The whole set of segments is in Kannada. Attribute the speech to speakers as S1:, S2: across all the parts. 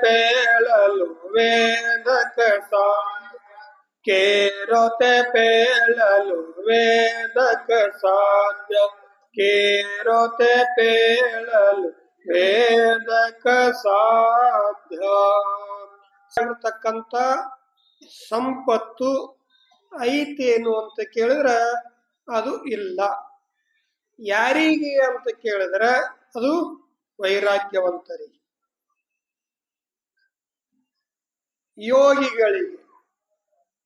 S1: ಪೇಳಲು ವೇದಕ ಸಾಧ್ಯ. ಕೇರೊತೆ ಪೇಳಲು ವೇದಕ ಸಾಧ್ಯ. ಕೇರೊತೆ ಪೇಳಲು ವೇದಕ ಸಾಧ್ಯ. ಆಗಿರ್ತಕ್ಕಂಥ ಸಂಪತ್ತು ಐತೇನು ಅಂತ ಕೇಳಿದ್ರೆ ಅದು ಇಲ್ಲ. ಯಾರಿಗೆ ಅಂತ ಕೇಳಿದ್ರೆ ಅದು ವೈರಾಗ್ಯವಂತರಿಗೆ. ಯೋಗಿಗಳಿಗೆ,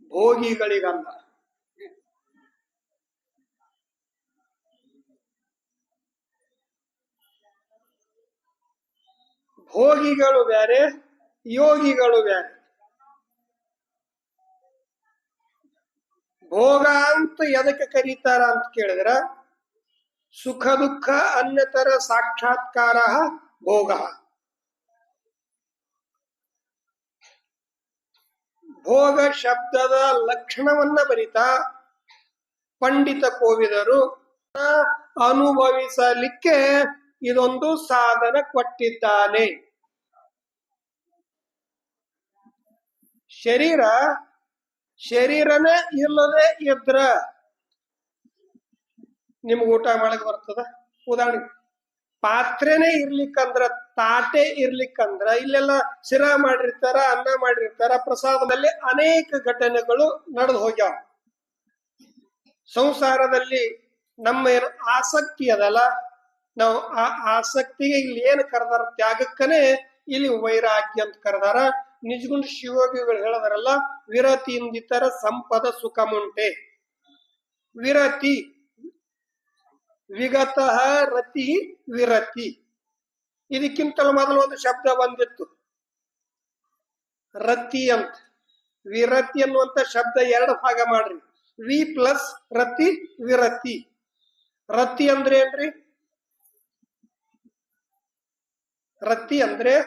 S1: ಭೋಗಿಗಳಿಗಲ್ಲ. ಭೋಗಿಗಳು ಬೇರೆ, ಯೋಗಿಗಳು ಬೇರೆ. ಭೋಗ ಅಂತ ಎದಕ್ಕೆ ಕರೀತಾರ ಅಂತ ಕೇಳಿದ್ರ, ಸುಖ ದುಃಖ, ಅನ್ಯತರ ಸಾಕ್ಷಾತ್ಕಾರ ಭೋಗ. ಭೋಗ ಶಬ್ದದ ಲಕ್ಷಣವನ್ನ ಬರಿತಾ ಪಂಡಿತ ಕೋವಿದರು ಅನುಭವಿಸಲಿಕ್ಕೆ ಇದೊಂದು ಸಾಧನ ಕೊಟ್ಟಿದ್ದಾನೆ. ಶರೀರ, ಶರೀರನೇ ಇಲ್ಲದೆ ಇದ್ರ ನಿಮ್ಗೆ ಊಟ ಮಾಡಕ್ ಬರ್ತದ? ಉದಾಹರಣೆ ಪಾತ್ರೆನೇ ಇರ್ಲಿಕ್ಕಂದ್ರ, ತಾಟೆ ಇರ್ಲಿಕ್ಕಂದ್ರ, ಇಲ್ಲೆಲ್ಲ ಶಿರಾ ಮಾಡಿರ್ತಾರ, ಅನ್ನ ಮಾಡಿರ್ತಾರ, ಪ್ರಸಾದದಲ್ಲಿ ಅನೇಕ ಘಟನೆಗಳು ನಡೆದು ಹೋಗ್ಯಾವ. ಸಂಸಾರದಲ್ಲಿ ನಮ್ಮ ಏನು ಆಸಕ್ತಿ ಅದಲ್ಲ, ನಾವು ಆ ಆಸಕ್ತಿಗೆ ಇಲ್ಲಿ ಏನ್ ಕರೆದಾರ, ತ್ಯಾಗಕ್ಕನೆ ಇಲ್ಲಿ ವೈರಾಗ್ಯ ಅಂತ ಕರೆದಾರ. ನಿಜಗುಂಡ್ ಶಿವಯೋಗಿಗಳು ಹೇಳದಾರಲ್ಲ, ವಿರತಿಯಿಂದಿತರ ಸಂಪದ ಸುಖಮುಂಟೆ. ವಿರತಿ ವಿಗತ ರತಿ ವಿರತಿ. ಇದಕ್ಕಿಂತಲೂ ಮೊದಲು ಒಂದು ಶಬ್ದ ಬಂದಿತ್ತು. ರತಿ ಅಂತ. ವಿರತಿ ಅನ್ನುವಂತ ಶಬ್ದ ಎರಡು ಭಾಗ ಮಾಡ್ರಿ. ವಿ ಪ್ಲಸ್ ರತಿ ವಿರತಿ. ರತಿ ಅಂದ್ರೆ ಏನ್ರಿ? ರತಿ ಅಂದ್ರೆ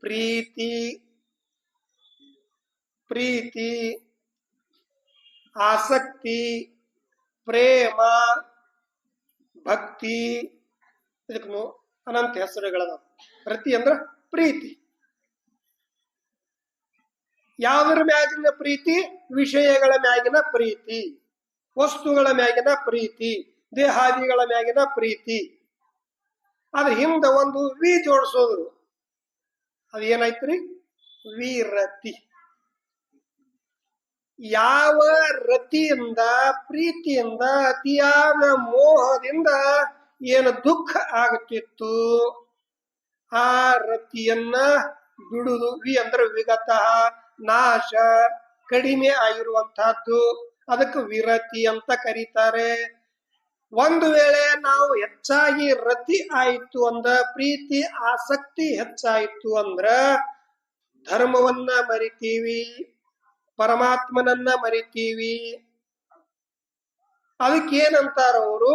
S1: ಪ್ರೀತಿ. ಪ್ರೀತಿ, ಆಸಕ್ತಿ, ಪ್ರೇಮ. ಭಕ್ತಿ, ಇದಕ್ಕೂ ಅನಂತ ಹೆಸರುಗಳದ ಪ್ರತಿ ಅಂದ್ರ ಪ್ರೀತಿ. ಯಾವ್ದ್ರ ಮ್ಯಾಗಿನ ಪ್ರೀತಿ? ವಿಷಯಗಳ ಮ್ಯಾಗಿನ ಪ್ರೀತಿ. ವಸ್ತುಗಳ ಮ್ಯಾಗಿನ ಪ್ರೀತಿ. ದೇಹಾದಿಗಳ ಮ್ಯಾಗಿನ ಪ್ರೀತಿ. ಅದ್ರ ಹಿಂದೆ ಒಂದು ವಿ ಜೋಡಿಸೋದು ಅದು ಏನಾಯ್ತ್ರಿ ವಿರತಿ. ಯಾವ ರತಿಯಿಂದ, ಪ್ರೀತಿಯಿಂದ, ಅತಿಯಾದ ಮೋಹದಿಂದ ಏನು ದುಃಖ ಆಗುತ್ತಿತ್ತು? ಆ ರತಿಯನ್ನ ಬಿಡುದು ವಿ ಅಂದ್ರೆ ವಿಗತ, ನಾಶ, ಕಡಿಮೆ ಆಗಿರುವಂತಹದ್ದು ಅದಕ್ಕೆ ವಿರತಿ ಅಂತ ಕರೀತಾರೆ. ಒಂದು ವೇಳೆ ನಾವು ಹೆಚ್ಚಾಗಿ ರತಿ ಆಯಿತು ಅಂದ್ರ ಪ್ರೀತಿ, ಆಸಕ್ತಿ ಹೆಚ್ಚಾಯಿತು ಅಂದ್ರ ಧರ್ಮವನ್ನ ಮರಿತೀವಿ. ಪರಮಾತ್ಮನನ್ನ ಮರಿತೀವಿ. ಅದಕ್ಕೇನಂತಾರ ಅವರು?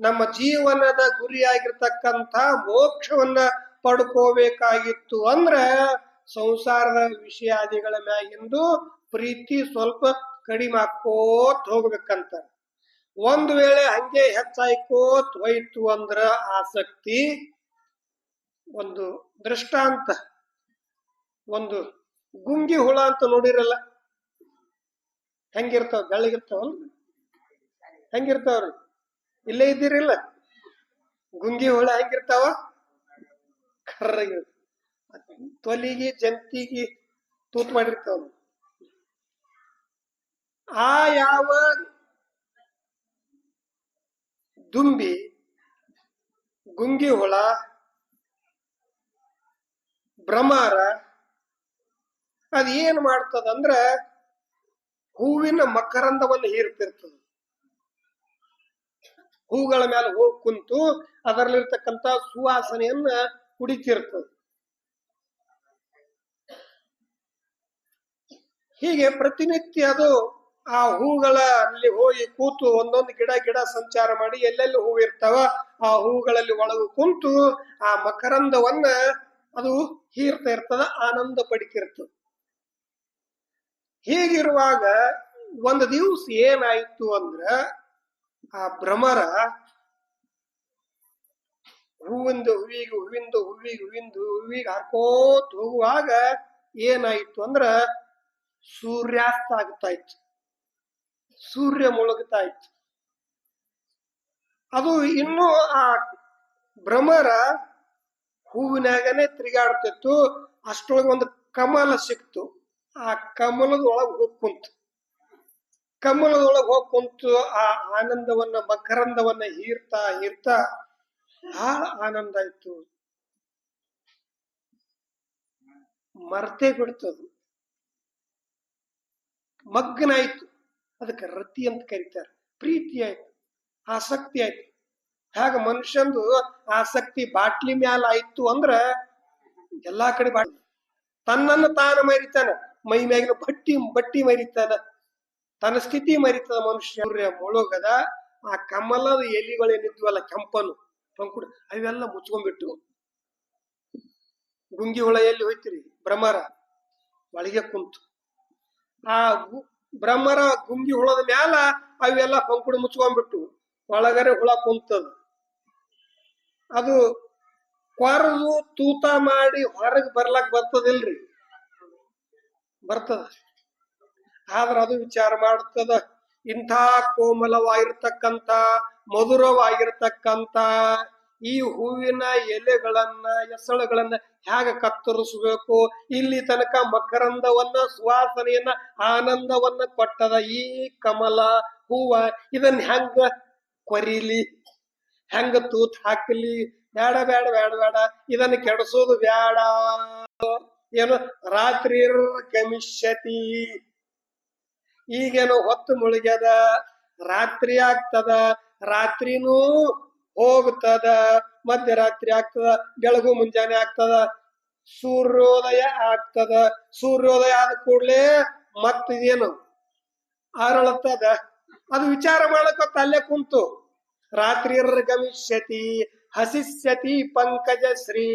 S1: ನಮ್ಮ ಜೀವನದ ಗುರಿಯಾಗಿರ್ತಕ್ಕಂಥ ಮೋಕ್ಷವನ್ನ ಪಡ್ಕೋಬೇಕಾಗಿತ್ತು ಅಂದ್ರ ಸಂಸಾರದ ವಿಷಯಾದಿಗಳ ಮ್ಯಾಗಿಂದು ಪ್ರೀತಿ ಸ್ವಲ್ಪ ಕಡಿಮೆ ಹಾಕೋತ್ ಹೋಗ್ಬೇಕಂತ ಒಂದು ವೇಳೆ ಹಂಗೆ ಹೆಚ್ಚಾಯ್ಕೋತ್ ಹೋಯ್ತು ಅಂದ್ರ ಆಸಕ್ತಿ ಒಂದು ದೃಷ್ಟಾಂತ, ಒಂದು ಗುಂಗಿ ಹುಳ ಅಂತ ನೋಡಿರಲ್ಲ. ಹೆಂಗಿರ್ತಾವ? ಬೆಳಗಿರ್ತಾವಲ್ ಹೆಂಗಿರ್ತಾವ್ರಿ? ಇಲ್ಲೇ ಇದ್ದೀರಿಲ್ಲ? ಗುಂಗಿ ಹುಳ ಹೆಂಗಿರ್ತಾವ? ಕರ್ರಗಿರ್ ತೊಲಿಗಿ, ಜಂತಿಗಿ ತೂತ್ ಮಾಡಿರ್ತಾವ. ಆ ಯಾವ ದುಂಬಿ, ಗುಂಗಿ ಹುಳ, ಭ್ರಮಾರ, ಅದ ಏನ್ ಮಾಡ್ತದಂದ್ರ ಹೂವಿನ ಮಕರಂದವನ್ನು ಹೀರ್ತಿರ್ತದೆ ಹೂಗಳ ಮೇಲೆ ಹೋಗಿ ಕುಂತು ಅದರಲ್ಲಿರ್ತಕ್ಕಂತ ಸುವಾಸನೆಯನ್ನ ಕುಡಿತಿರ್ತದೆ. ಹೀಗೆ ಪ್ರತಿನಿತ್ಯ ಅದು ಆ ಹೂಗಳ ಅಲ್ಲಿ ಹೋಗಿ ಕೂತು ಒಂದೊಂದು ಗಿಡ ಗಿಡ ಸಂಚಾರ ಮಾಡಿ ಎಲ್ಲೆಲ್ಲಿ ಹೂವು ಇರ್ತಾವ ಆ ಹೂಗಳಲ್ಲಿ ಒಳಗು ಕುಂತು ಆ ಮಕರಂದವನ್ನ ಅದು ಹೀರ್ತಾ ಇರ್ತದ, ಆನಂದ ಪಡಿತಿರ್ತದ. ಹೀಗಿರುವಾಗ ಒಂದು ದಿವಸ ಏನಾಯ್ತು ಅಂದ್ರ ಆ ಭ್ರಮರ ಹೂವಿಂದ ಹೂವಿಗೆ ಹೂವಿಂದ ಹೂವಿಗೆ ಹೂವಿಂದ ಹೂವಿಗೆ ಹಾಕೋತ್ ಹೋಗುವಾಗ ಏನಾಯ್ತು ಅಂದ್ರ ಸೂರ್ಯಾಸ್ತ ಆಗ್ತಾ ಇತ್ತು ಸೂರ್ಯ ಮುಳುಗ್ತಾ ಇತ್ತು ಅದು ಇನ್ನೂ ಆ ಭ್ರಮರ ಹೂವಿನಾಗನೆ ತಿರುಗಾಡ್ತಿತ್ತು. ಅಷ್ಟೊಳಗೆ ಒಂದು ಕಮಲ ಸಿಕ್ತು. ಆ ಕಮಲದ ಒಳಗೆ ಹೋಗಿ ಕುಂತು. ಕಮಲದೊಳಗೆ ಹೋಗಿ ಕುಂತು ಆ ಆನಂದವನ್ನ, ಮಕರಂದವನ್ನ ಹೀರ್ತಾ ಹೀರ್ತಾ ಬಹಳ ಆನಂದ ಆಯ್ತು. ಮರ್ತೇ ಬಿಡ್ತದು. ಮಗ್ನಾಯ್ತು ಅದಕ್ಕೆ ರತಿ ಅಂತ ಕರೀತಾರೆ. ಪ್ರೀತಿ ಆಯ್ತು. ಆಸಕ್ತಿ ಆಯ್ತು. ಹಾಗ ಮನುಷ್ಯಂದು ಆಸಕ್ತಿ ಬಾಟ್ಲಿ ಮ್ಯಾಲ ಆಯ್ತು ಅಂದ್ರ ಎಲ್ಲಾ ಕಡೆ ಬಾಟ್ಲಿ. ತನ್ನನ್ನು ತಾನು ಮರಿತಾನ. ಮೈ ಮ್ಯಾಗಿನ ಬಟ್ಟಿ ಬಟ್ಟಿ ಮರಿತಾನ, ತನ್ನ ಸ್ಥಿತಿ ಮರಿತದ ಮನುಷ್ಯ. ಮುಳುಗದ ಆ ಕಮಲದ ಎಲಿಗಳೇನಿದ್ವಲ್ಲ, ಕೆಂಪನು, ಪಂಕುಡ, ಅವೆಲ್ಲ ಮುಚ್ಕೊಂಡ್ಬಿಟ್ಟು ಗುಂಗಿ ಹುಳ ಎಲ್ಲಿ ಹೋಯ್ತಿರಿ? ಭ್ರಮರ ಒಳಗೆ ಕುಂತು. ಆ ಭ್ರಮರ ಗುಂಗಿ ಹುಳದ ಮ್ಯಾಲ ಅವೆಲ್ಲ ಪಂಕುಡ ಮುಚ್ಕೊಂಡ್ಬಿಟ್ಟು ಒಳಗರೆ ಹುಳ ಕುಂತದ. ಅದು ಕೊರದು ತೂತ ಮಾಡಿ ಹೊರಗೆ ಬರ್ಲಾಕ್ ಬರ್ತದಿಲ್ರಿ. ಬರ್ತದ. ಆದ್ರ ಅದು ವಿಚಾರ ಮಾಡ್ತದ. ಇಂಥ ಕೋಮಲವಾಗಿರ್ತಕ್ಕಂಥ, ಮಧುರವಾಗಿರ್ತಕ್ಕಂಥ ಈ ಹೂವಿನ ಎಲೆಗಳನ್ನ ಎಸಳುಗಳನ್ನ ಹೇಗೆ ಕತ್ತರಿಸಬೇಕು? ಇಲ್ಲಿ ತನಕ ಮಕರಂದವನ್ನ, ಸುವಾಸನೆಯನ್ನ, ಆನಂದವನ್ನ ಕೊಟ್ಟದ ಈ ಕಮಲ ಹೂವ ಇದನ್ನ ಹೆಂಗ ಕೊರಿಲಿ? ಹೆಂಗ ತೂತ್ ಹಾಕಲಿ? ಬೇಡ ಬೇಡ ಬೇಡ ಬೇಡ ಇದನ್ನ ಕೆಡಿಸೋದು ಬೇಡ ಏನು ರಾತ್ರಿ ಗಮಿಷ್ಯತಿ ಈಗೇನು ಹೊತ್ತು ಮುಳುಗ್ಯದ, ರಾತ್ರಿ ಆಗ್ತದ, ರಾತ್ರಿನೂ ಹೋಗ್ತದ, ಮಧ್ಯರಾತ್ರಿ ಆಗ್ತದ, ಬೆಳಗು ಮುಂಜಾನೆ ಆಗ್ತದ, ಸೂರ್ಯೋದಯ ಆಗ್ತದ, ಸೂರ್ಯೋದಯ ಆದ ಕೂಡಲೇ ಮತ್ತಿದೇನು ಅರಳತ್ತದ ಅದು ವಿಚಾರ ಮಾಡಕತ್ತ ಅಲ್ಲೇ ಕುಂತು. ರಾತ್ರಿ ಗಮಿಷ್ಯತಿ ಹಸಿಷ್ಯತಿ ಪಂಕಜ ಶ್ರೀ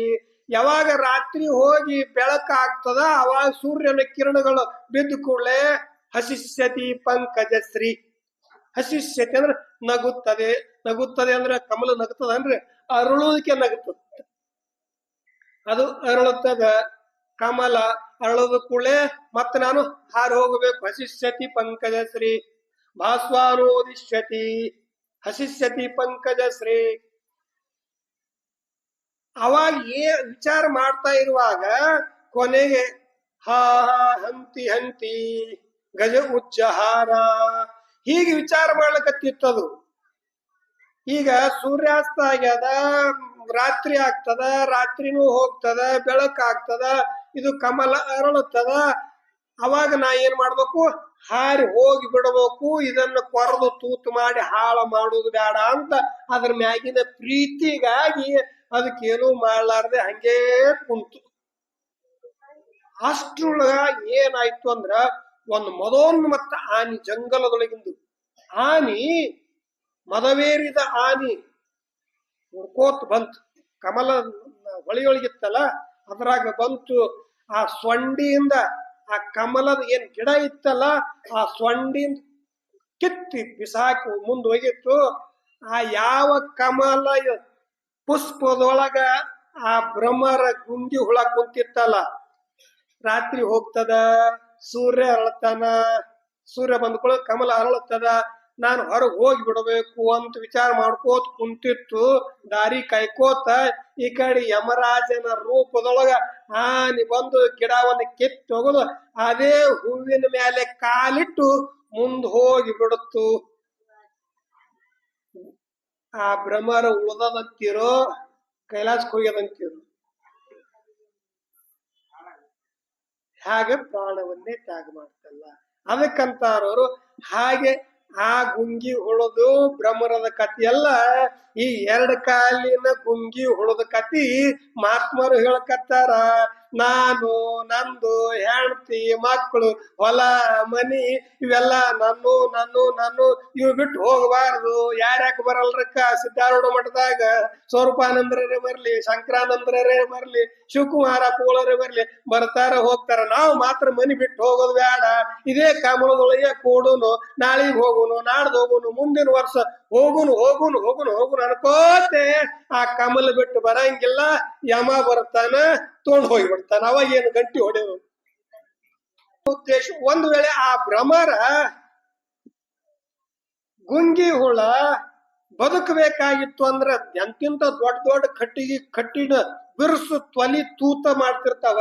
S1: ಯಾವಾಗ ರಾತ್ರಿ ಹೋಗಿ ಬೆಳಕಾಗ್ತದ ಅವಾಗ ಸೂರ್ಯನ ಕಿರಣಗಳು ಬಿದ್ದು ಕೂಡಲೇ ಹಸಿಷ್ಯತಿ ಪಂಕಜಶ್ರೀ. ಹಸಿಷ್ಯತಿ ಅಂದ್ರೆ ನಗುತ್ತದೆ. ನಗುತ್ತದೆ ಅಂದ್ರೆ ಕಮಲ ನಗುತ್ತದ ಅಂದ್ರೆ ಅರಳುವುದಕ್ಕೆ ನಗುತ್ತದೆ. ಅದು ಅರಳುತ್ತದ. ಕಮಲ ಅರಳದ ಕೂಡಲೇ ಮತ್ತೆ ನಾನು ಹಾರಿ ಹೋಗಬೇಕು. ಹಸಿಷ್ಯತಿ ಪಂಕಜಶ್ರೀ. ಭಾಸ್ವಾನೋದಿಷ್ಯತಿ. ಹಸಿಷ್ಯತಿ ಪಂಕಜ ಶ್ರೀ ಅವಾಗ ಏ ವಿಚಾರ ಮಾಡ್ತಾ ಇರುವಾಗ ಕೊನೆಗೆ, ಹಾ ಹಂತಿ ಹಂತಿ, ಗಜ ಉಜ್ಜಹಾರ ಹೀಗೆ ವಿಚಾರ ಮಾಡ್ಲಕತ್ತಿತ್ತದು. ಈಗ ಸೂರ್ಯಾಸ್ತ ಆಗ್ಯದ, ರಾತ್ರಿ ಆಗ್ತದ, ರಾತ್ರಿನೂ ಹೋಗ್ತದ ಬೆಳಕಾಗ್ತದ ಇದು ಕಮಲ ಅರಳುತ್ತದ. ಅವಾಗ ನಾ ಏನ್ ಮಾಡ್ಬೇಕು? ಹಾರಿ ಹೋಗಿ ಬಿಡಬೇಕು, ಇದನ್ನು ಕೊರೆದು ತೂತು ಮಾಡಿ ಹಾಳು ಮಾಡುದು ಬೇಡ ಅಂತ ಅದ್ರ ಮ್ಯಾಗಿನ ಪ್ರೀತಿಗಾಗಿ ಅದಕ್ಕೇನು ಮಾಡ್ಲಾರ್ದೆ ಹಂಗೇ ಕುಂತು. ಅಷ್ಟ್ರೊಳಗ ಏನಾಯ್ತು ಅಂದ್ರ ಒಂದು ಮದೋನ್ಮತ್ತ ಆನಿ ಜಂಗಲದೊಳಗಿಂದು. ಆನಿ ಮದವೇರಿದ ಆನಿ ಹುಡ್ಕೋತ್ ಬಂತು. ಕಮಲ ಹೊಳಿಯೊಳಗಿತ್ತಲ್ಲ ಅದ್ರಾಗ ಬಂತು ಆ ಸ್ವಂಡಿಯಿಂದ ಆ ಕಮಲದ ಏನ್ ಗಿಡ ಇತ್ತಲ್ಲ, ಆ ಸೊಂಡಿಯಿಂದ ಕಿತ್ತಿ ಬಿಸಾಕಿ ಮುಂದೆ ಹೋಗಿತ್ತು. ಆ ಯಾವ ಕಮಲ ಪುಷ್ಪದೊಳಗ ಆ ಬ್ರಹ್ಮರ ಗುಂಡಿ ಹುಳ ಕುಂತಿತ್ತಲ್ಲ, ರಾತ್ರಿ ಹೋಗ್ತದ, ಸೂರ್ಯ ಅರಳತಾನ, ಸೂರ್ಯ ಬಂದ್ಕೊಳ ಕಮಲ ಅರಳತದ, ನಾನು ಹೊರಗೆ ಹೋಗಿ ಬಿಡಬೇಕು ಅಂತ ವಿಚಾರ ಮಾಡ್ಕೋತ ಕುಂತಿತ್ತು, ದಾರಿ ಕಾಯ್ಕೋತ ಈ ಕಡೆ ಯಮರಾಜನ ರೂಪದೊಳಗ ಆನಿ ಬಂದು ಗಿಡವನ್ನು ಕಿತ್ತು ಅದೇ ಹೂವಿನ ಮೇಲೆ ಕಾಲಿಟ್ಟು ಮುಂದ್ ಹೋಗಿ ಬಿಡುತ್ತು. ಆ ಬ್ರಹ್ಮರ ಉಳ್ದದಂತೀರೋ ಕೈಲಾಸಕ್ಕೆ ಹೋಗ್ಯದಂತೀರೋ ಹಾಗೆ ಪ್ರಾಣವನ್ನೇ ತ್ಯಾಗ ಮಾಡ್ತಲ್ಲ. ಅದಕ್ಕಂತಾರವರು ಹಾಗೆ ಆ ಗುಂಗಿ ಹುಳದು ಭ್ರಮರದ ಕಥೆಯಲ್ಲ ಈ ಎರಡು ಕಾಲಿನ ಗುಂಗಿ ಹುಳದ ಕತಿ ಮಹಾತ್ಮರು ಹೇಳಕತ್ತಾರ. ನಾನು, ನಂದು, ಹೆಂಡತಿ ಮಕ್ಕಳು ಹೊಲ, ಮನಿ, ಇವೆಲ್ಲ ನಾನು ನಾನು ನಾನು, ಇವ್ ಬಿಟ್ಟು ಹೋಗಬಾರದು. ಯಾರ್ಯಾಕ ಬರಲ್ರಕ್ಕ ಸಿದ್ಧಾರೂಢ ಮಠದಾಗ ಸ್ವರೂಪಾನಂದರೇ ಬರ್ಲಿ, ಶಂಕರಾನಂದರೇ ಬರ್ಲಿ, ಶಿವಕುಮಾರ ಪೂಳರೇ ಬರ್ಲಿ, ಬರ್ತಾರ, ಹೋಗ್ತಾರ. ನಾವು ಮಾತ್ರ ಮನಿ ಬಿಟ್ಟು ಹೋಗೋದು ಬೇಡ. ಇದೇ ಕಾಮಳದೊಳಗೆ ಕೂಡುನು, ನಾಳಿಗ್ ಹೋಗುನು, ನಾಡ್ದು ಹೋಗುನು, ಮುಂದಿನ ವರ್ಷ ಹೋಗುನು ಹೋಗುನು ಹೋಗುನು ಹೋಗುನು ಅನ್ಕೋತೆ. ಆ ಕಮಲ ಬಿಟ್ಟು ಬರಂಗಿಲ್ಲ, ಯಮ ಬರ್ತಾನ, ತೊಗೊಂಡ್ ಹೋಗಿ ಅವಾಗ ಏನು ಗಂಟಿ ಹೊಡೆಯೋದು? ಉದ್ದೇಶ, ಒಂದು ವೇಳೆ ಆ ಭ್ರಮರ ಗುಂಗಿ ಹುಳ ಬದುಕಬೇಕಾಗಿತ್ತು ಅಂದ್ರ ಎಂತಿಂತ ದೊಡ್ಡ ದೊಡ್ಡ ಕಟ್ಟಿಗೆ ಕಟ್ಟಿನ ಬಿರುಸು ತ್ವಲಿ ತೂತ ಮಾಡ್ತಿರ್ತಾವ,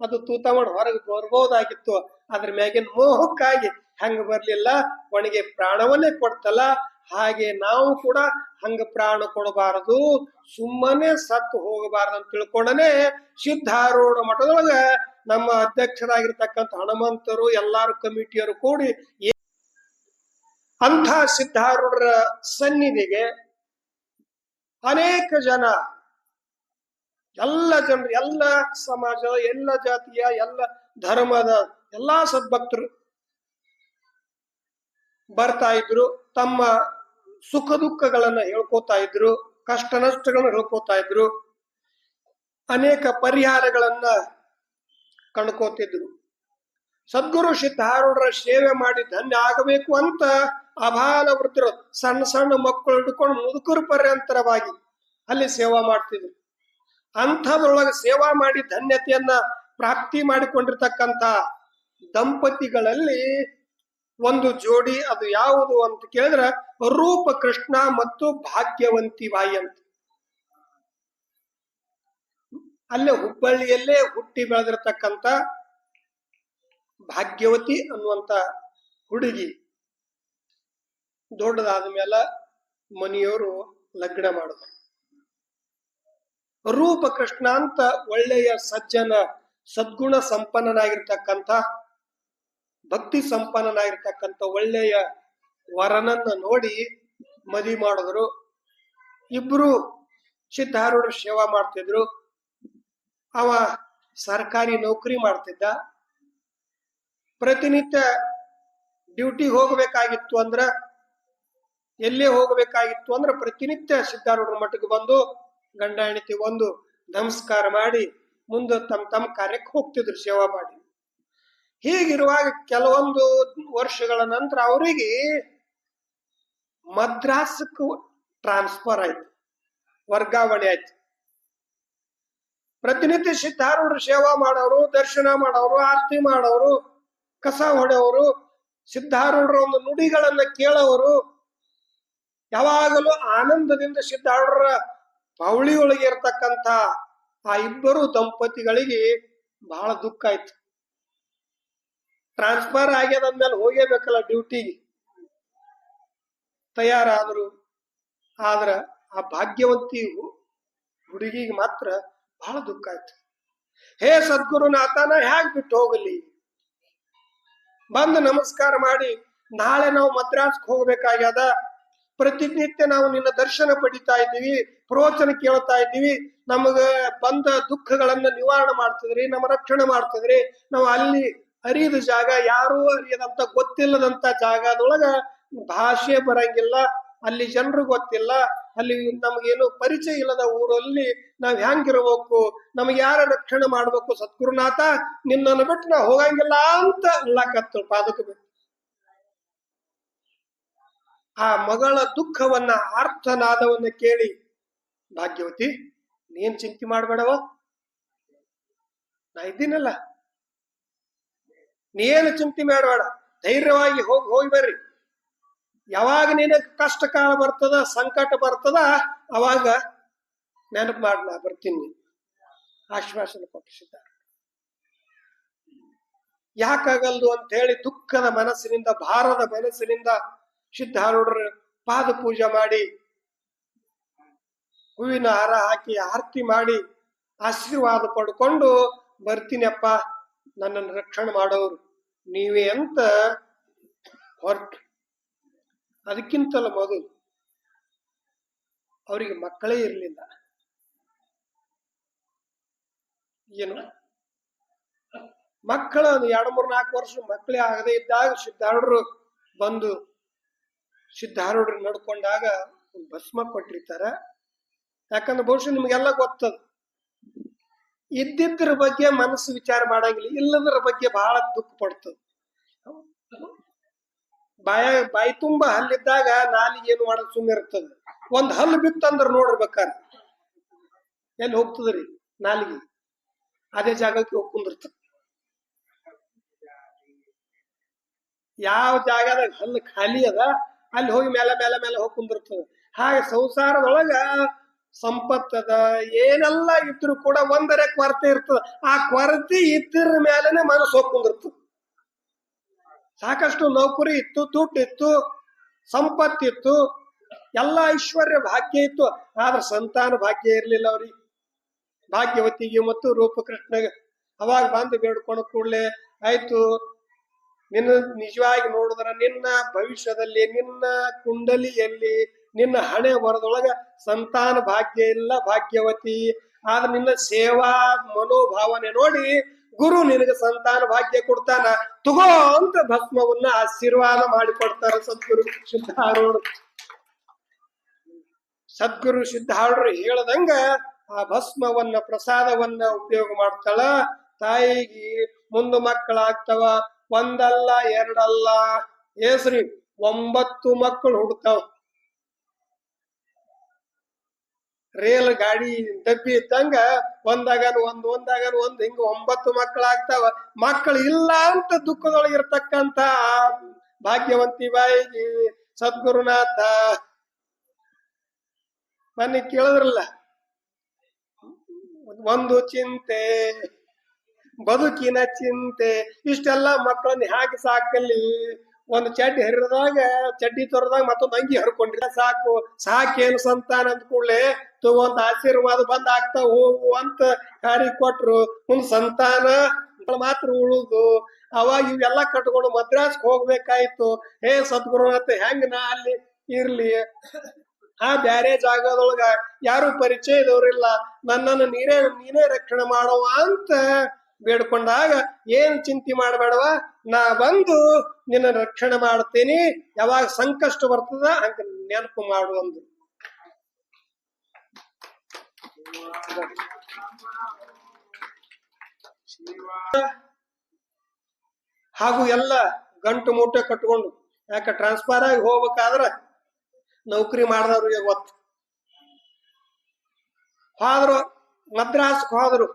S1: ಅದು ತೂತ ಮಾಡಿ ಹೊರಗೆ ಬರ್ಬೋದಾಗಿತ್ತು. ಅದ್ರ ಮ್ಯಾಗಿನ ಮೋಹಕ್ಕಾಗಿ ಹಂಗ ಬರ್ಲಿಲ್ಲ? ಒಣಗೆ ಪ್ರಾಣವನ್ನೇ ಕೊಡ್ತಲ್ಲ ಹಾಗೆ ನಾವು ಕೂಡ ಹಂಗ ಪ್ರಾಣ ಕೊಡಬಾರದು, ಸುಮ್ಮನೆ ಸತ್ತು ಹೋಗಬಾರದು ಅಂತ ತಿಳ್ಕೊಂಡನೆ ಸಿದ್ಧಾರೂಢ ಮಠದೊಳಗ ನಮ್ಮ ಅಧ್ಯಕ್ಷರಾಗಿರ್ತಕ್ಕಂಥ ಹನುಮಂತರು, ಎಲ್ಲಾರು ಕಮಿಟಿಯರು ಕೂಡಿ ಅಂಥ ಸಿದ್ಧಾರೂಢರ ಸನ್ನಿಧಿಗೆ ಅನೇಕ ಜನ, ಎಲ್ಲ ಜನರು, ಎಲ್ಲ ಸಮಾಜದ, ಎಲ್ಲ ಜಾತಿಯ, ಎಲ್ಲ ಧರ್ಮದ, ಎಲ್ಲಾ ಸದ್ಭಕ್ತರು ಬರ್ತಾ ಇದ್ರು, ತಮ್ಮ ಸುಖ ದುಃಖಗಳನ್ನ ಹೇಳ್ಕೋತಾ ಇದ್ರು, ಕಷ್ಟ ನಷ್ಟಗಳನ್ನ ಹೇಳ್ಕೋತಾ ಇದ್ರು, ಅನೇಕ ಪರಿಹಾರಗಳನ್ನ ಕಂಡ್ಕೋತಿದ್ರು. ಸದ್ಗುರು ಸಿದ್ಧಾರೂಢರ ಸೇವೆ ಮಾಡಿ ಧನ್ಯ ಆಗಬೇಕು ಅಂತ ಅಭಾಲ ವೃತ್ತರು ಸಣ್ಣ ಸಣ್ಣ ಮಕ್ಕಳು ಹಿಡ್ಕೊಂಡು ಮುದುಕರು ಪರ್ಯಂತರವಾಗಿ ಅಲ್ಲಿ ಸೇವಾ ಮಾಡ್ತಿದ್ರು. ಅಂಥದ್ರೊಳಗೆ ಸೇವಾ ಮಾಡಿ ಧನ್ಯತೆಯನ್ನ ಪ್ರಾಪ್ತಿ ಮಾಡಿಕೊಂಡಿರ್ತಕ್ಕಂಥ ದಂಪತಿಗಳಲ್ಲಿ ಒಂದು ಜೋಡಿ ಅದು ಯಾವುದು ಅಂತ ಕೇಳಿದ್ರೆ ರೂಪ ಕೃಷ್ಣ ಮತ್ತು ಭಾಗ್ಯವಂತಿ ಬಾಯಿ ಅಂತ. ಅಲ್ಲೇ ಹುಬ್ಬಳ್ಳಿಯಲ್ಲೇ ಹುಟ್ಟಿ ಬೆಳೆದಿರತಕ್ಕಂತ ಭಾಗ್ಯವತಿ ಅನ್ನುವಂತ ಹುಡುಗಿ. ದೊಡ್ಡದಾದ ಮೇಲೆ ಮನೆಯವರು ಲಗ್ನ ಮಾಡಿದ್ರು. ರೂಪ ಕೃಷ್ಣ ಅಂತ ಒಳ್ಳೆಯ ಸಜ್ಜನ ಸದ್ಗುಣ ಸಂಪನ್ನನಾಗಿರ್ತಕ್ಕಂಥ ಭಕ್ತಿ ಸಂಪನ್ನನಾಗಿರ್ತಕ್ಕಂಥ ಒಳ್ಳೆಯ ವರನನ್ನ ನೋಡಿ ಮದಿ ಮಾಡಿದ್ರು. ಇಬ್ರು ಸಿದ್ಧಾರೂಢ ಸೇವಾ ಮಾಡ್ತಿದ್ರು. ಅವ ಸರ್ಕಾರಿ ನೌಕರಿ ಮಾಡ್ತಿದ್ದ. ಪ್ರತಿನಿತ್ಯ ಡ್ಯೂಟಿ ಹೋಗಬೇಕಾಗಿತ್ತು ಅಂದ್ರ, ಎಲ್ಲೇ ಹೋಗಬೇಕಾಗಿತ್ತು ಅಂದ್ರ ಪ್ರತಿನಿತ್ಯ ಸಿದ್ಧಾರೂಢರ ಮಠಕ್ಕೆ ಬಂದು ಗಂಡ ಹೆಂಡತಿ ಒಂದು ನಮಸ್ಕಾರ ಮಾಡಿ ಮುಂದೆ ತಮ್ಮ ತಮ್ಮ ಕಾರ್ಯಕ್ಕೆ ಹೋಗ್ತಿದ್ರು ಸೇವಾ ಮಾಡಿ. ಹೀಗಿರುವಾಗ ಕೆಲವೊಂದು ವರ್ಷಗಳ ನಂತರ ಅವರಿಗೆ ಮದ್ರಾಸಕ್ಕೆ ಟ್ರಾನ್ಸ್ಫರ್ ಆಯ್ತು. ವರ್ಗಾವಣೆ ಆಯ್ತು. ಪ್ರತಿನಿತ್ಯ ಸಿದ್ಧಾರೂಢರು ಸೇವಾ ಮಾಡೋರು, ದರ್ಶನ ಮಾಡೋರು, ಆರತಿ ಮಾಡೋರು, ಕಸ ಹೊಡೆಯವರು ಸಿದ್ಧಾರೂಢರ ಒಂದು ನುಡಿಗಳನ್ನ ಕೇಳೋರು, ಯಾವಾಗಲೂ ಆನಂದದಿಂದ ಸಿದ್ಧಾರೂಢರ ಪವಳಿಯೊಳಗೆ ಇರತಕ್ಕಂಥ ಆ ಇಬ್ಬರು ದಂಪತಿಗಳಿಗೆ ಬಹಳ ದುಃಖ ಆಯ್ತು. ಟ್ರಾನ್ಸ್ಫರ್ ಆಗ್ಯದಂದ್ಮೇಲೆ ಹೋಗೇಬೇಕಲ್ಲ ಡ್ಯೂಟಿಗೆ ತಯಾರಾದ್ರು. ಆದ್ರ ಆ ಭಾಗ್ಯವಂತಿಯು ಹುಡುಗಿಗೆ ಮಾತ್ರ ಬಹಳ ದುಃಖ ಆಯ್ತು. ಹೇ ಸದ್ಗುರುನಾಥನ ಹ್ಯಾಗ್ ಬಿಟ್ಟು ಹೋಗಲಿ? ಬಂದು ನಮಸ್ಕಾರ ಮಾಡಿ, ನಾಳೆ ನಾವು ಮದ್ರಾಸ್ಗೆ ಹೋಗ್ಬೇಕಾಗ್ಯದ? ಪ್ರತಿನಿತ್ಯ ನಾವು ನಿನ್ನ ದರ್ಶನ ಪಡಿತಾ ಇದ್ದೀವಿ, ಪ್ರವಚನ ಕೇಳ್ತಾ ಇದ್ದೀವಿ, ನಮಗ ಬಂದ ದುಃಖಗಳನ್ನ ನಿವಾರಣೆ ಮಾಡ್ತಿದ್ರಿ, ನಮ್ಮ ರಕ್ಷಣೆ ಮಾಡ್ತಿದ್ರಿ, ನಾವು ಅಲ್ಲಿ ಅರಿಯದ ಜಾಗ, ಯಾರೂ ಅರಿಯದಂತ, ಗೊತ್ತಿಲ್ಲದಂತ ಜಾಗದೊಳಗ ಭಾಷೆ ಬರಂಗಿಲ್ಲ. ಅಲ್ಲಿ ಜನರು ಗೊತ್ತಿಲ್ಲ. ಅಲ್ಲಿ ನಮಗೇನು ಪರಿಚಯ ಇಲ್ಲದ ಊರಲ್ಲಿ ನಾವ್ ಹೆಂಗಿರ್ಬೇಕು ನಮ್ಗೆ ಯಾರ ರಕ್ಷಣೆ ಮಾಡ್ಬೇಕು? ಸದ್ಗುರುನಾಥ, ನಿನ್ನನ್ನು ಬಿಟ್ಟು ನಾ ಹೋಗಂಗಿಲ್ಲ ಅಂತ ಅಳ್ಳಕತ್ತು ಪಾದಕ ಆ ಮಗಳ ದುಃಖವನ್ನ ಅರ್ಥನಾದವನ್ನ ಕೇಳಿ, ಭಾಗ್ಯವತಿ, ನೀನ್ ಚಿಂತೆ ಮಾಡ್ಬೇಡವ? ನಾ ಇದ್ದೀನಲ್ಲ. ನೀನು ಚಿಂತೆ ಮಾಡಬೇಡ, ಧೈರ್ಯವಾಗಿ ಹೋಗಿ ಹೋಗಿ ಬರ್ರಿ. ಯಾವಾಗ ನಿನಗೆ ಕಷ್ಟ ಕಾಲ ಬರ್ತದ, ಸಂಕಟ ಬರ್ತದ, ಅವಾಗ ನೆನಪು ಮಾಡಿ ಬರ್ತೀನಿ ಆಶ್ವಾಸನ ಕೊಟ್ಟಿಸಿದ್ದಾರೆ ಯಾಕಾಗಲ್ದು ಅಂತ ಹೇಳಿ ದುಃಖದ ಮನಸ್ಸಿನಿಂದ, ಭಾರದ ಮನಸ್ಸಿನಿಂದ ಸಿದ್ಧಾರೂಢರ ಪಾದ ಪೂಜೆ ಮಾಡಿ, ಹೂವಿನ ಹಾರ ಹಾಕಿ ಆರತಿ ಮಾಡಿ ಆಶೀರ್ವಾದ ಪಡ್ಕೊಂಡು ಬರ್ತೀನಪ್ಪ, ನನ್ನನ್ನು ರಕ್ಷಣೆ ಮಾಡೋರು. ನೀವೇ ಅಂತ ಹೊರಟು? ಅದಕ್ಕಿಂತಲೂ ಮೊದಲು ಅವರಿಗೆ ಮಕ್ಕಳೇ ಇರಲಿಲ್ಲ. ಏನು? ಒಂದು ಎರಡು, ಮೂರ್, ನಾಲ್ಕು ವರ್ಷ ಮಕ್ಕಳೇ ಆಗದೆ ಇದ್ದಾಗ ಸಿದ್ಧಾರೂಢರು ಬಂದು ಸಿದ್ಧಾರೂಢರು ನಡ್ಕೊಂಡಾಗ ಭಸ್ಮ ಕೊಟ್ಟಿರ್ತಾರ. ಯಾಕಂದ್ರೆ ಬಹುಶಃ ನಿಮ್ಗೆಲ್ಲ ಗೊತ್ತದ. ಇದ್ದಿದ್ರ ಬಗ್ಗೆ ಮನಸ್ಸು ವಿಚಾರ ಮಾಡಂಗಿಲ್ಲ, ಇಲ್ಲದ್ರ ಬಗ್ಗೆ ಬಹಳ ದುಃಖ ಪಡ್ತದೆ. ಬಾಯ, ಬಾಯಿ ತುಂಬಾ ಹಲ್ಲಿದ್ದಾಗ ನಾಲಿಗೆ ಏನು ಮಾಡೋದು ಸುಮ್ಮನೆ ಇರ್ತದೆ. ಒಂದ್ ಹಲ್ಲು ಬಿತ್ತಂದ್ರ ನೋಡ್ರಿ ಎಲ್ಲಿ ಹೋಗ್ತದ್ರಿ ನಾಲಿಗೆ? ಅದೇ ಜಾಗಕ್ಕೆ ಹೋಗಿ ಯಾವ ಜಾಗದಾಗ ಹಲ್ಲು ಖಾಲಿ ಅದ, ಅಲ್ಲಿ ಹೋಗಿ ಮೇಲೆ ಮೇಲೆ ಮೇಲೆ ಹೋಗಿ ಹಾಗೆ ಸಂಸಾರದೊಳಗ ಸಂಪತ್ತದ ಏನೆಲ್ಲ ಇದ್ರು ಕೂಡ ಒಂದರೆ ಕೊರತೆ ಇರ್ತದ. ಆ ಕೊರತೆ ಇದ್ರ ಮೇಲೆನೆ ಮನಸ್ಸು ಹೋಗಿ ಕುಂದಿರ್ತದ ಸಾಕಷ್ಟು ನೌಕರಿ ಇತ್ತು, ದುಡ್ಡು ಇತ್ತು, ಸಂಪತ್ತಿತ್ತು, ಎಲ್ಲ ಐಶ್ವರ್ಯ ಭಾಗ್ಯ ಇತ್ತು. ಆದ್ರೆ ಸಂತಾನ ಭಾಗ್ಯ ಇರಲಿಲ್ಲ ಅವ್ರಿಗೆ. ಭಾಗ್ಯವತಿಗೆ ಮತ್ತು ರೂಪಕೃಷ್ಣಗೆ. ಅವಾಗ ಬಂದು ಬೇಡ್ಕೊಂಡು ಕೂಡಲೇ ಆಯ್ತು. ನಿನ್ನ ನಿಜವಾಗಿ ನೋಡಿದ್ರ ನಿನ್ನ ಭವಿಷ್ಯದಲ್ಲಿ, ನಿನ್ನ ಕುಂಡಲಿಯಲ್ಲಿ ನಿನ್ನ ಹಣೆ ಬರದೊಳಗ ಸಂತಾನ ಭಾಗ್ಯ ಇಲ್ಲ, ಭಾಗ್ಯವತಿ. ಆದ್ರೆ ನಿನ್ನ ಸೇವಾ ಮನೋಭಾವನೆ ನೋಡಿ ಗುರು ನಿನಗೆ ಸಂತಾನ ಭಾಗ್ಯ ಕೊಡ್ತಾನ. ತಗೋ ಅಂತ ಭಸ್ಮವನ್ನ ಆಶೀರ್ವಾದ ಮಾಡಿಕೊಡ್ತಾರ ಸದ್ಗುರು ಸಿದ್ಧಾರೂಢ ಸದ್ಗುರು ಸಿದ್ಧಾರೂಢರು ಹೇಳದಂಗ ಆ ಭಸ್ಮವನ್ನ, ಪ್ರಸಾದವನ್ನ ಉಪಯೋಗ ಮಾಡ್ತಾಳ. ತಾಯಿಗೆ ಮುಂದೆ ಮಕ್ಕಳಾಗ್ತವ. ಒಂದಲ್ಲ, ಎರಡಲ್ಲ, ಏಸ್ರಿ, ಒಂಬತ್ತು ಮಕ್ಕಳು ಹುಡ್ತಾವ. ರೇಲ್ ಗಾಡಿ ಡಬ್ಬಿ ಇದ್ದಂಗ ಒಂದಾಗನು ಒಂದ್ ಒಂದಾಗನು ಒಂದ್, ಹಿಂಗ ಒಂಬತ್ತು ಮಕ್ಕಳಾಗ್ತಾವ. ಮಕ್ಕಳು ಇಲ್ಲ ಅಂತ ದುಃಖದೊಳಗಿರ್ತಕ್ಕಂತ ಭಾಗ್ಯವಂತಿ ಬಾಯಿಗೆ ಸದ್ಗುರುನಾಥ. ಮನೆ ಕೇಳಿದ್ರಲ್ಲ? ಒಂದು ಚಿಂತೆ, ಬದುಕಿನ ಚಿಂತೆ, ಇಷ್ಟೆಲ್ಲ ಮಕ್ಕಳನ್ನ ಹೇಗೆ ಸಾಕಲ್ಲಿ ಒಂದು ಚಡ್ಡಿ ಹರಿದಾಗ, ಚಡ್ಡಿ ತೊರದಾಗ ಮತ್ತೊಂದು ಅಂಗಿ ಹರ್ಕೊಂಡ್ರಿ ಸಾಕು, ಸಾಕೇನು ಸಂತಾನ ಅಂದ ಕೂಡಲೇ ತಗೊಂತ ಆಶೀರ್ವಾದ ಬಂದ್ ಆಗ್ತಾ ಹೋಗು ಅಂತ ಕಾರಿ ಕೊಟ್ರು? ಒಂದ್ ಸಂತಾನ ಮಾತ್ರ ಉಳುದು. ಅವಾಗ ಇವೆಲ್ಲ ಕಟ್ಕೊಂಡು ಮದ್ರಾಸ್ಗೆ ಹೋಗ್ಬೇಕಾಯ್ತು. ಹೇ ಅಂತ ಹೆಂಗ್ ನಾ ಅಲ್ಲಿ ಇರ್ಲಿ? ಆ ಬ್ಯಾರೆ ಜಾಗದೊಳಗ ಯಾರು ಪರಿಚಯದವ್ರಿಲ್ಲ ನನ್ನನ್ನು ನೀನೇ ನೀನೇ ರಕ್ಷಣೆ ಮಾಡುವ ಅಂತ ಬೇಡ್ಕೊಂಡಾಗ ಏನ್ ಚಿಂತೆ ಮಾಡಬೇಡವ? ನಾ ಬಂದು ನಿನ್ನ ರಕ್ಷಣೆ ಮಾಡ್ತೇನೆ. ಯಾವಾಗ ಸಂಕಷ್ಟ ಬರ್ತದ ಹಂಗ ನೆನಪು ಮಾಡು ಅಂದ್ರು. ಹಾಗೂ ಎಲ್ಲ ಗಂಟು ಮೂಟೆ ಕಟ್ಕೊಂಡು, ಯಾಕೆ ಟ್ರಾನ್ಸ್ಫರ್ ಆಗಿ ಹೋಗ್ಬೇಕಾದ್ರ ನೌಕರಿ ಮಾಡಿದವ್ರಿಗೆ ಗೊತ್ತು. ಹೋದ್ರು ಮದ್ರಾಸ್ಗೆ ಹೋದ್ರು.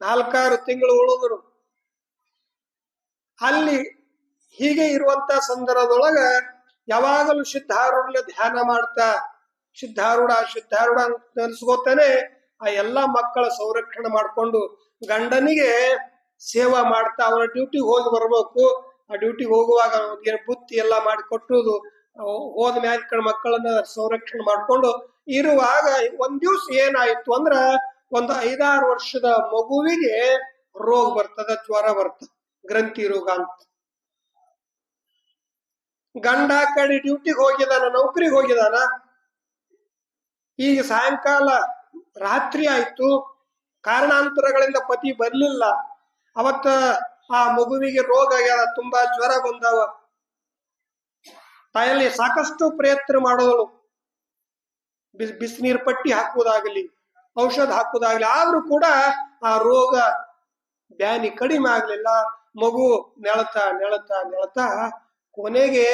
S1: ನಾಲ್ಕಾರು ತಿಂಗಳು ಉಳಿದ್ರು. ಅಲ್ಲಿ ಹೀಗೆ ಇರುವಂತ ಸಂದರ್ಭದೊಳಗ ಯಾವಾಗಲೂ ಸಿದ್ಧಾರೂಢ ಧ್ಯಾನ ಮಾಡ್ತಾ ಸಿದ್ಧಾರೂಢ ಸಿದ್ಧಾರೂಢ ಅಂತ ಅನ್ಸ್ಕೋತಾನೆ ಆ ಎಲ್ಲಾ ಮಕ್ಕಳ ಸಂರಕ್ಷಣೆ ಮಾಡ್ಕೊಂಡು ಗಂಡನಿಗೆ ಸೇವಾ ಮಾಡ್ತಾ ಅವನ ಡ್ಯೂಟಿಗೆ ಹೋಗಿ ಬರ್ಬೇಕು. ಆ ಡ್ಯೂಟಿಗೆ ಹೋಗುವಾಗ ಅವನಿಗೆ ಬುತ್ತಿ ಎಲ್ಲ ಮಾಡಿಕೊಟ್ಟುದು ಹೋದ ಮ್ಯಾಲ ಮಕ್ಕಳನ್ನ ಸಂರಕ್ಷಣೆ ಮಾಡ್ಕೊಂಡು ಇರುವಾಗ ಒಂದ್ ದಿವ್ಸ ಏನಾಯ್ತು ಅಂದ್ರ ಒಂದು ಐದಾರು ವರ್ಷದ ಮಗುವಿಗೆ ರೋಗ ಬರ್ತದ, ಜ್ವರ ಬರ್ತದ. ಗ್ರಂಥಿ ರೋಗ ಅಂತ. ಗಂಡ ಕಡೆ ಡ್ಯೂಟಿಗೆ ಹೋಗಿದಾನ, ನೌಕರಿಗೆ ಹೋಗಿದಾನ. ಈಗ ಸಾಯಂಕಾಲ ರಾತ್ರಿ ಆಯ್ತು, ಕಾರಣಾಂತರಗಳಿಂದ ಪತಿ ಬರ್ಲಿಲ್ಲ. ಅವತ್ತ ಆ ಮಗುವಿಗೆ ರೋಗ ಆಗ್ಯದ, ತುಂಬಾ ಜ್ವರ ಬಂದವ. ತಾಯಲ್ಲಿ ಸಾಕಷ್ಟು ಪ್ರಯತ್ನ ಮಾಡೋದಳು ಬಿಸ್, ಬಿಸಿನೀರ್ ಪಟ್ಟಿ ಹಾಕುವುದಾಗಲಿ, ಔಷಧ ಹಾಕುವುದಾಗಲಿ, ಆದ್ರೂ ಕೂಡ ಆ ರೋಗ ಬ್ಯಾನಿ ಕಡಿಮೆ ಆಗ್ಲಿಲ್ಲ. ಮಗು ನೆಳತಾ ನೆಳತಾ ನೆಳತಾ ಕೊನೆಗೆ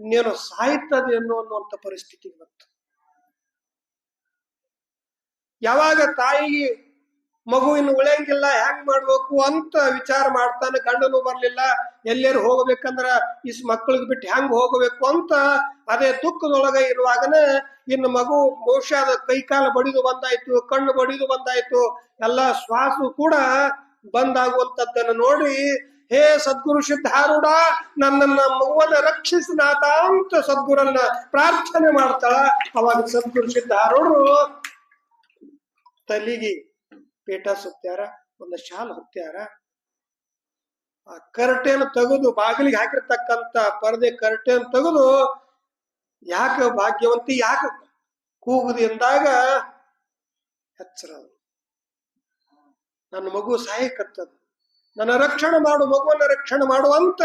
S1: ಇನ್ನೇನು ಸಾಯ್ತದೇನೋ ಅನ್ನುವಂತ ಪರಿಸ್ಥಿತಿ ಬಂತು. ಯಾವಾಗ ತಾಯಿಗೆ ಮಗು ಇನ್ನು ಉಳಿಯಂಗಿಲ್ಲ ಹೆಂಗ್ ಮಾಡ್ಬೇಕು ಅಂತ ವಿಚಾರ ಮಾಡ್ತಾನೆ, ಗಂಡನು ಬರ್ಲಿಲ್ಲ ಎಲ್ಲೇರು ಹೋಗ್ಬೇಕಂದ್ರ ಇಸ್ ಮಕ್ಕಳಿಗೆ ಬಿಟ್ಟು ಹೆಂಗ್ ಹೋಗಬೇಕು ಅಂತ ಅದೇ ದುಃಖದೊಳಗ ಇರುವಾಗನೆ ಇನ್ನು ಮಗು ಬಹುಶಃ ಅದ ಕೈ ಕಾಲ ಬಡಿದು ಬಂದಾಯ್ತು, ಕಣ್ಣು ಬಡಿದು ಬಂದಾಯ್ತು, ಎಲ್ಲ ಶ್ವಾಸ ಕೂಡ ಬಂದಾಗುವಂತದ್ದನ್ನ ನೋಡಿ ಹೇ ಸದ್ಗುರು ಸಿದ್ಧಾರೂಢ ನನ್ನನ್ನ ಮಗುವನ್ನ ರಕ್ಷಿಸಿದಾತ ಅಂತ ಸದ್ಗುರನ್ನ ಪ್ರಾರ್ಥನೆ ಮಾಡ್ತಾಳ ಅವಾಗ ಸದ್ಗುರು ಸಿದ್ಧಾರೂಢರು ತಲಿಗೆ ಪೇಟ ಸುತ್ತಾರ, ಒಂದು ಶಾಲ್ ಹೊತ್ತಾರ. ಆ ಕರ್ಟೆನ್ ತೆಗೆದು ಬಾಗಿಲಿಗೆ ಹಾಕಿರ್ತಕ್ಕಂತ ಪರದೆ ಕರ್ಟೆನ್ ತೆಗೆದು ಯಾಕೆ ಭಾಗ್ಯವಂತಿ, ಯಾಕ ಕೂಗುದು ಎಂದಾಗ ಎಚ್ಚರ ನನ್ನ ಮಗು ಸಾಯಕತ್ತದ ನನ್ನ ರಕ್ಷಣೆ ಮಾಡು, ಮಗುವನ್ನ ರಕ್ಷಣೆ ಮಾಡುವಂತ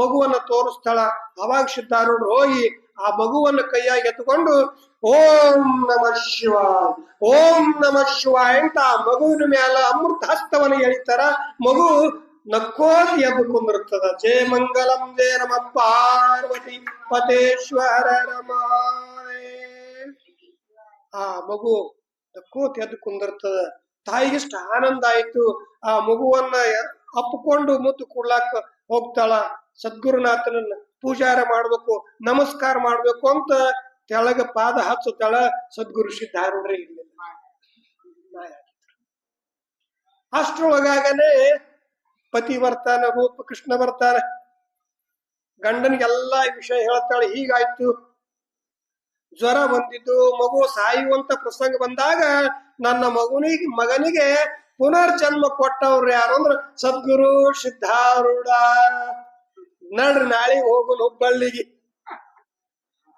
S1: ಮಗುವನ್ನ ತೋರಿಸ್ತಾಳ ಅವಾಗ ಸಿದ್ಧಾರೂಢರು ಹೋಗಿ ಆ ಮಗುವನ್ನ ಕೈಯಾಗಿ ಎತ್ತುಕೊಂಡು ಓಂ ನಮ ಶಿವ, ಓಂ ನಮ ಶಿವ ಅಂತ ಆ ಮಗುವಿನ ಮ್ಯಾಲ ಅಮೃತ ಹಸ್ತವನ್ನು ಎಳಿತಾರ. ಮಗು ನಕ್ಕೋಲಿ ಎದ್ದು ಕುಂದಿರ್ತದ ಜಯ ಮಂಗಲಂ, ಜಯ ನಮ ಪಾರ್ವತಿ ಪತೇಶ್ವರ ರಮ ಆ ಮಗು ನಕ್ಕೋತಿ ಎದ್ದು ಕುಂದಿರ್ತದ ತಾಯಿಗಿಷ್ಟ ಆನಂದ ಆಯ್ತು. ಆ ಮಗುವನ್ನ ಅಪ್ಪಿಕೊಂಡು ಮುದ್ದು ಕೊಡ್ಲಾಕ ಹೋಗ್ತಾಳ. ಸದ್ಗುರುನಾಥನನ್ನ ಪೂಜಾರ ಮಾಡ್ಬೇಕು, ನಮಸ್ಕಾರ ಮಾಡ್ಬೇಕು ಅಂತ ತೆಳಗ ಪಾದ ಹಚ್ಚುತ್ತಾಳ ಸದ್ಗುರು ಸಿದ್ಧಾರೂಢ್ರೆ ಇರ್ಲಿಲ್ಲ ಅಷ್ಟ್ರೊಳಗಾಗನೆ ಪತಿ ಬರ್ತಾನ, ರೂಪ ಕೃಷ್ಣ ಬರ್ತಾನ. ಗಂಡನಿಗೆಲ್ಲಾ ವಿಷಯ ಹೇಳ್ತಾಳೆ, ಹೀಗಾಯ್ತು. ಜ್ವರ ಬಂದಿದ್ದು, ಮಗು ಸಾಯುವಂತ ಪ್ರಸಂಗ ಬಂದಾಗ ನನ್ನ ಮಗುನಿಗೆ, ಮಗನಿಗೆ ಪುನರ್ಜನ್ಮ ಕೊಟ್ಟವ್ರು ಯಾರು ಅಂದ್ರ ಸದ್ಗುರು ಸಿದ್ಧಾರೂಢ. ನಡ್ರಿ, ನಾಳೆ ಹೋಗುನ್ ಹುಬ್ಬಳ್ಳಿಗೆ.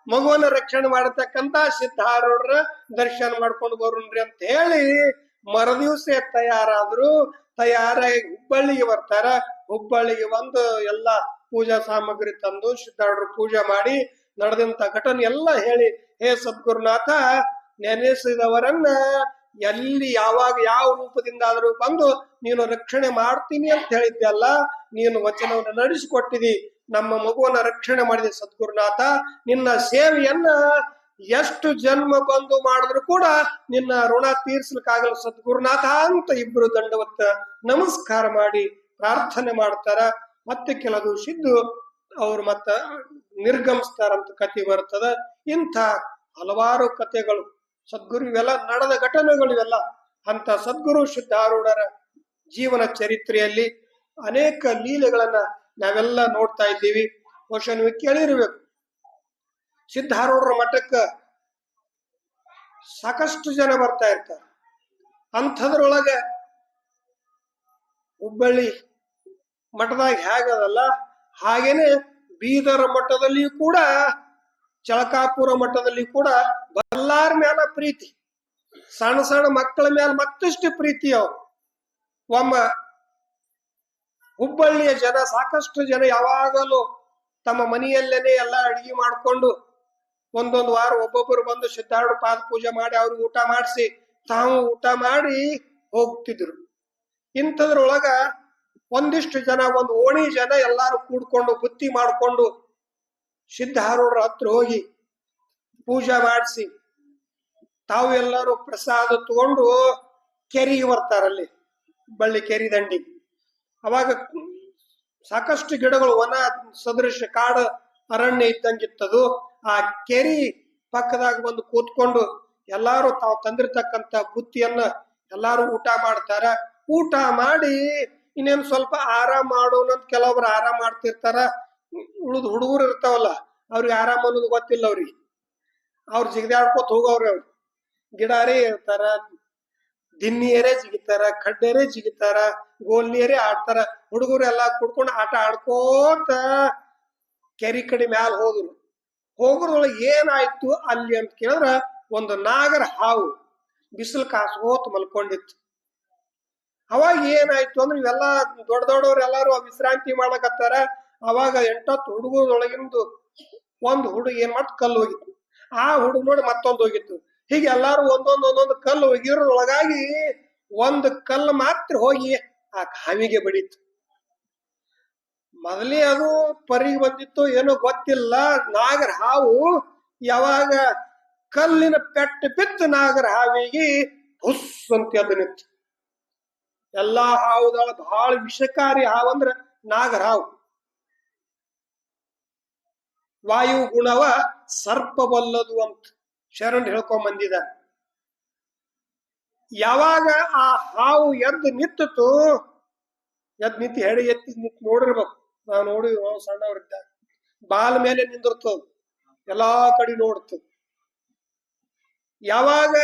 S1: ಮಗುವನ್ನ ರಕ್ಷಣೆ ಮಾಡತಕ್ಕಂತ ಸಿದ್ಧಾರೂಢರ ದರ್ಶನ ಮಾಡ್ಕೊಂಡು ಬರೋಣ್ರಿ ಅಂತ ಹೇಳಿ ಮರದಿವ್ಸ ತಯಾರಾದ್ರು. ತಯಾರಾಗಿ ಹುಬ್ಬಳ್ಳಿಗೆ ಬರ್ತಾರ. ಹುಬ್ಬಳ್ಳಿಗೆ ಬಂದು ಎಲ್ಲಾ ಪೂಜಾ ಸಾಮಗ್ರಿ ತಂದು ಸಿದ್ಧಾರೂಢರು ಪೂಜೆ ಮಾಡಿ ನಡೆದಂತ ಘಟನೆ ಎಲ್ಲ ಹೇಳಿ, ಹೇ ಸದ್ಗುರುನಾಥ, ನೆನೆಸಿದವರನ್ನ ಎಲ್ಲಿ, ಯಾವಾಗ, ಯಾವ ರೂಪದಿಂದ ಆದರೂ ಬಂದು ನೀನು ರಕ್ಷಣೆ ಮಾಡ್ತೀನಿ ಅಂತ ಹೇಳಿದ್ದೆ ಅಲ್ಲ, ನೀನು ವಚನವನ್ನು ನಡೆಸಿಕೊಟ್ಟಿದಿ. ನಮ್ಮ ಮಗುವನ್ನ ರಕ್ಷಣೆ ಮಾಡಿದೆ ಸದ್ಗುರುನಾಥ. ನಿನ್ನ ಸೇವೆಯನ್ನ ಎಷ್ಟು ಜನ್ಮ ಬಂದು ಮಾಡಿದ್ರು ಕೂಡ ನಿನ್ನ ಋಣ ತೀರ್ಸ್ಲಿಕ್ಕಾಗಲ್ಲ ಸದ್ಗುರುನಾಥ ಅಂತ ಇಬ್ರು ದಂಡವತ್ತ ನಮಸ್ಕಾರ ಮಾಡಿ ಪ್ರಾರ್ಥನೆ ಮಾಡ್ತಾರ. ಮತ್ತೆ ಕೆಲವು ಸಿದ್ದು ಅವ್ರು ಮತ್ತ ನಿರ್ಗಮಿಸ್ತಾರಂತ ಕತೆ ಬರ್ತದ. ಇಂಥ ಹಲವಾರು ಕಥೆಗಳು. ಸದ್ಗುರು ಇವೆಲ್ಲ ನಡೆದ ಘಟನೆಗಳು ಇವೆಲ್ಲ ಅಂತ ಸದ್ಗುರು ಶುದ್ಧಾರೂಢರ ಜೀವನ ಚರಿತ್ರೆಯಲ್ಲಿ ಅನೇಕ ಲೀಲೆಗಳನ್ನ ನಾವೆಲ್ಲ ನೋಡ್ತಾ ಇದ್ದೀವಿ. ಬಹುಶಃ ನೀವು ಕೇಳಿರ್ಬೇಕು. ಸಿದ್ಧಾರೂಢರ ಮಠಕ್ಕ ಸಾಕಷ್ಟು ಜನ ಬರ್ತಾ ಇರ್ತಾರೆ. ಅಂಥದ್ರೊಳಗೆ ಹುಬ್ಬಳ್ಳಿ ಮಠದಾಗ ಹೇಗದಲ್ಲ? ಹಾಗೇನೆ ಬೀದರ ಮಠದಲ್ಲಿಯೂ ಕೂಡ ಚಳಕಾಪುರ ಮಠದಲ್ಲಿ ಕೂಡ ಬಲ್ಲಾರ ಮ್ಯಾಲ ಪ್ರೀತಿ. ಸಣ್ಣ ಸಣ್ಣ ಮಕ್ಕಳ ಮ್ಯಾಲ ಮತ್ತಷ್ಟು ಪ್ರೀತಿ ಅವರು ಒಮ್ಮ ಹುಬ್ಬಳ್ಳಿಯ ಜನ, ಸಾಕಷ್ಟು ಜನ ಯಾವಾಗಲೂ ತಮ್ಮ ಮನೆಯಲ್ಲೇನೆ ಎಲ್ಲ ಅಡಿಗೆ ಮಾಡ್ಕೊಂಡು ಒಂದೊಂದು ವಾರ ಒಬ್ಬೊಬ್ಬರು ಬಂದು ಸಿದ್ಧಾರ್ಢ ಪಾದ ಪೂಜೆ ಮಾಡಿ ಅವ್ರಿಗೆ ಊಟ ಮಾಡಿಸಿ, ತಾವು ಊಟ ಮಾಡಿ ಹೋಗ್ತಿದ್ರು. ಇಂಥದ್ರೊಳಗ ಒಂದಿಷ್ಟು ಜನ, ಒಂದು ಓಣಿ ಜನ ಎಲ್ಲಾರು ಕೂಡ್ಕೊಂಡು ಬುತ್ತಿ ಮಾಡ್ಕೊಂಡು ಸಿದ್ಧಾರೂಢರ ಹತ್ರ ಹೋಗಿ ಪೂಜೆ ಮಾಡಿಸಿ. ತಾವು ಎಲ್ಲರೂ ಪ್ರಸಾದ ತಗೊಂಡು ಕೆರೆಗೆ ಬರ್ತಾರಲ್ಲಿ, ಬಳ್ಳಿ ಕೆರಿ ದಂಡಿಗೆ ಅವಾಗ ಸಾಕಷ್ಟು ಗಿಡಗಳು, ವನ ಸದೃಶ ಕಾಡು ಅರಣ್ಯ ಇದ್ದಂಗಿತ್ತದು. ಆ ಕೆರಿ ಪಕ್ಕದಾಗ ಬಂದು ಕೂತ್ಕೊಂಡು ಎಲ್ಲಾರು ತಾವು ತಂದಿರ್ತಕ್ಕಂತ ಬುತ್ತಿಯನ್ನ ಎಲ್ಲಾರು ಊಟ ಮಾಡ್ತಾರ. ಊಟ ಮಾಡಿ ಇನ್ನೇನು ಸ್ವಲ್ಪ ಆರಾಮ ಮಾಡೋಣ ಕೆಲವೊಬ್ರು ಆರಾಮ ಮಾಡ್ತಿರ್ತಾರ. ಉಳಿದ ಹುಡುಗರು ಇರ್ತಾವಲ್ಲ, ಅವ್ರಿಗೆ ಆರಾಮ್ ಅನ್ನೋದು ಗೊತ್ತಿಲ್ಲ ಅವ್ರಿಗೆ. ಅವ್ರು ಜಿಗಿದಾಡ್ಕೋತ ಹೋಗವ್ರಿ ಅವ್ರು. ಗಿಡಾರೇ ಇರ್ತಾರ ದಿನ್ನಿಯರೇ ಜಿಗಿತಾರ ಖಡ್ಡೇರೇ ಜಿಗಿತಾರ ಗೋಲ್ನಿಯರೇ ಆಡ್ತಾರ. ಹುಡುಗರು ಎಲ್ಲಾ ಕುಡ್ಕೊಂಡು ಆಟ ಆಡ್ಕೋತ ಕೆರಿ ಕಡೆ ಮ್ಯಾಲ ಹೋದ್ರು. ಹೋಗೋದ್ರೊಳಗೆ ಏನಾಯ್ತು ಅಲ್ಲಿ ಅಂತ ಕೇಳಿದ್ರ, ಒಂದು ನಾಗರ ಹಾವು ಬಿಸಿಲು ಕಾಸ್ಕೋತ ಮಲ್ಕೊಂಡಿತ್ತು. ಅವಾಗ ಏನಾಯ್ತು ಅಂದ್ರೆ ಇವೆಲ್ಲ ದೊಡ್ಡ ದೊಡ್ಡವ್ರು ಎಲ್ಲಾರು ವಿಶ್ರಾಂತಿ ಮಾಡಕತ್ತಾರ. ಅವಾಗ ಎಂಟತ್ತು ಹುಡುಗರೊಳಗಿಂದು ಒಂದು ಹುಡುಗ ಏನ್ ಮಾಡ್ತು ಕಲ್ಲು ಹೋಗಿತ್ತು. ಆ ಹುಡುಗ ನೋಡಿ ಮತ್ತೊಂದು ಹೋಗಿತ್ತು. ಹೀಗೆ ಎಲ್ಲಾರು ಒಂದೊಂದು ಒಂದೊಂದು ಕಲ್ಲು ಒಗಿರೋದ್ರೊಳಗಾಗಿ ಒಂದು ಕಲ್ಲು ಮಾತ್ರ ಹೋಗಿ ಆ ಕಾವಿಗೆ ಬಡಿತು. ಮೊದಲೇ ಅದು ಪರಿಗೆ ಬಂದಿತ್ತು ಏನೋ ಗೊತ್ತಿಲ್ಲ. ನಾಗರ ಹಾವು ಯಾವಾಗ ಕಲ್ಲಿನ ಪೆಟ್ಟು ಬಿತ್ತು ನಾಗರ ಹಾವಿಗೆ ಹುಸ್ ಅಂತ ಎದ್ದು ನಿಂತು. ಎಲ್ಲಾ ಹಾವುಗಳ ಬಹಳ ವಿಷಕಾರಿ ಹಾವು ಅಂದ್ರೆ ನಾಗರ ಹಾವು. ವಾಯು ಗುಣವ ಸರ್ಪವಲ್ಲದು ಅಂತ ಶರಣ್ ಹೇಳ್ಕೊಂಡ್ ಬಂದಿದ್ದಾರೆ ಯಾವಾಗ ಆ ಹಾವು ಎದ್ದು ನಿಂತಿತು ಎದ್ದು ನಿಂತು ಹೆಡೆ ಎತ್ತಿ ನಿಂತು ನೋಡಿರ್ಬೇಕು. ನಾವು ನೋಡಿ ಸಣ್ಣವರಿದ್ದ ಬಾಲ್ ಮೇಲೆ ನಿಂದಿರ್ತದ ಎಲ್ಲಾ ಕಡೆ ನೋಡ್ತು. ಯಾವಾಗ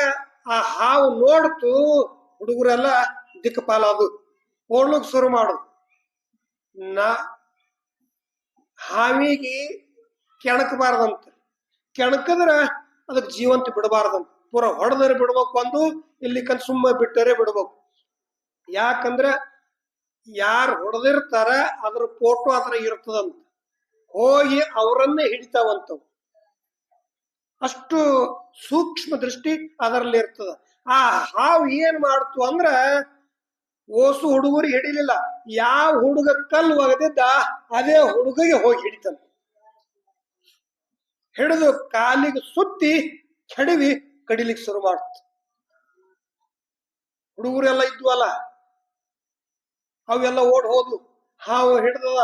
S1: ಆ ಹಾವು ನೋಡ್ತು, ಹುಡುಗರೆಲ್ಲ ದಿಕ್ಕಪಾಲ ಅದು ಓಡ್ಲಿಕ್ ಶುರು ಮಾಡು ನಾ ಹಾವಿಗೆ ಕೆಣಕಬಾರ್ದಂತ. ಕೆಣಕಂದ್ರ ಅದಕ್ಕೆ ಜೀವಂತ ಬಿಡಬಾರ್ದಂತ. ಪೂರ ಹೊಡೆದರೆ ಬಿಡ್ಬೇಕು ಒಂದು, ಇಲ್ಲಿ ಕಲ್ ಸುಮ್ಮ ಬಿಟ್ಟರೆ ಬಿಡ್ಬೇಕು. ಯಾಕಂದ್ರೆ ಯಾರು ಹೊಡೆದಿರ್ತಾರ, ಅದ್ರ ಫೋಟೋ ಅದ್ರ ಇರ್ತದಂತ. ಹೋಗಿ ಅವರನ್ನೇ ಹಿಡಿತಾವಂತವು. ಅಷ್ಟು ಸೂಕ್ಷ್ಮ ದೃಷ್ಟಿ ಅದರಲ್ಲಿ ಇರ್ತದ. ಆ ಹಾವು ಏನ್ ಮಾಡ್ತು ಅಂದ್ರ, ಓಸು ಹುಡುಗರಿಗೆ ಹಿಡಿಲಿಲ್ಲ. ಯಾವ ಹುಡುಗ ಕಲ್ಲು ಒಗದಿದ್ದ, ಅದೇ ಹುಡುಗಿಗೆ ಹೋಗಿ ಹಿಡಿತಾನ ಹಿಡಿದು ಕಾಲಿಗೆ ಸುತ್ತಿ ಕೆಡವಿ ಕಡಿಲಿಕ್ಕೆ ಶುರು ಮಾಡ್ತ ಹುಡುಗರೆಲ್ಲ ಇದ್ವಲ್ಲ, ಅವೆಲ್ಲ ಓಡ್ ಹೋದ್ವು ಹಾವು ಹಿಡ್ದದ.